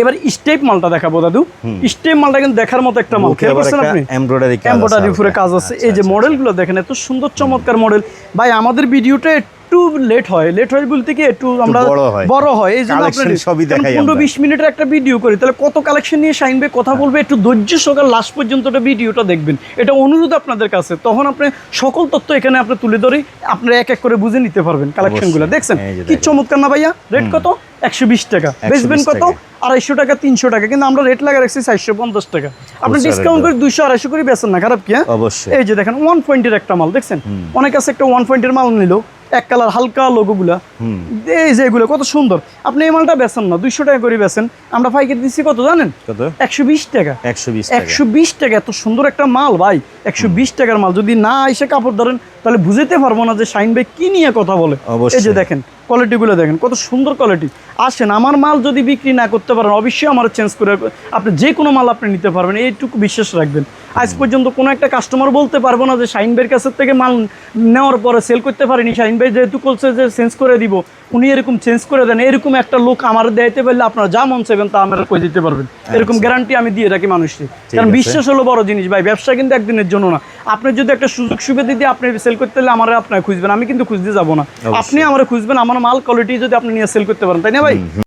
এবার স্টেপ মালটা দেখাবো দাদু। স্টেপ মালটা কিন্তু দেখার মতো একটা মাল। খেয়াল করছেন আপনি? এমব্রয়ডারি কাজ আছে এমব্রয়ডারি উপরে কাজ আছে। আচ্ছা, এই যে আচ্ছা, মডেলগুলো দেখেন এত সুন্দর চমৎকার মডেল ভাই আমাদের ভিডিওটা একটু লেট হয়। লেট হয় বলতে কি একটু আমরা বড় হয়। এই জন্য সবই দেখাই পনেরো। বিশ মিনিটের একটা ভিডিও করি। তাহলে কত কালেকশন নিয়ে ভাই কথা বলবে? একটু ধৈর্য সকাল লাস্ট পর্যন্ত ভিডিওটা দেখবেন। এটা অনুরোধ আপনাদের কাছে। তখন আপনি সকল তথ্য এখানে আপনি তুলে ধরে আপনারা এক এক করে বুঝে নিতে পারবেন কালেকশনগুলো। দেখছেন? কি চমৎকার না ভাইয়া? রেট কত? একশো বিশ টাকা। 120 বেচবেন কত। আড়াইশো টাকা তিনশো টাকা। কিন্তু আমরা রেট লাগা রাখছি চারশো পঞ্চাশ টাকা। আপনি ডিসকাউন্ট করে দুইশো আড়াইশো করে বেচেন না। খারাপ কি হ্যাঁ? অবশ্যই। এই যে দেখেন ওয়ান পয়েন্টের একটা মাল। দেখছেন? অনেক আছে একটা ওয়ান পয়েন্টের মাল নিল। এক কালার হালকা লোগোগুলা এই যে এগুলো কত সুন্দর। আপনি এই মালটা বেচেন না দুইশো টাকা করে বেচেন। আমরা পাইকারি দিচ্ছি কত জানেন? কত? একশো বিশ টাকা। একশো বিশ একশো বিশ টাকা এত সুন্দর একটা মাল ভাই। একশো বিশ টাকার মাল। যদি না এসে কাপড় ধরেন তাহলে বুঝতে পারব না যে শাইন ভাই কি নিয়ে কথা বলে। অবশ্যই। এই যে দেখেন কোয়ালিটিগুলো দেখেন কত সুন্দর কোয়ালিটি আসেন আমার মাল যদি বিক্রি না করতে পারেন অবশ্যই আমার চেঞ্জ করে আপনি যে কোনো মাল আপনি নিতে পারবেন এইটুকু বিশ্বাস রাখবেন। আজ পর্যন্ত কোনো একটা কাস্টমার বলতে পারব না যে শাইন ভাইয়ের কাছের থেকে মাল নেওয়ার পরে সেল করতে পারিনি। শাইন ভাই যেহেতু বলছে যে চেঞ্জ করে দিব উনি এরকম চেঞ্জ করে দেন এরকম একটা লোক আমার দেয়তে পারলে আপনারা যা মন চাইবেন তা আমার কই দিতে পারবেন। এরকম গ্যারান্টি আমি দিয়ে রাখি মানুষকে। কারণ বিশ্বাস হলো বড় জিনিস ভাই ব্যবসা কিন্তু একদিনের জন্য না। আপনি যদি একটা সুযোগ সুবিধা দিয়ে আপনি সেল করতে হলে আমার আপনার খুঁজবেন আমি কিন্তু খুঁজতে যাব না। আপনি আমার খুঁজবেন আমার মাল কোয়ালিটি যদি আপনি নিয়ে সেল করতে পারেন তাই না ভাই?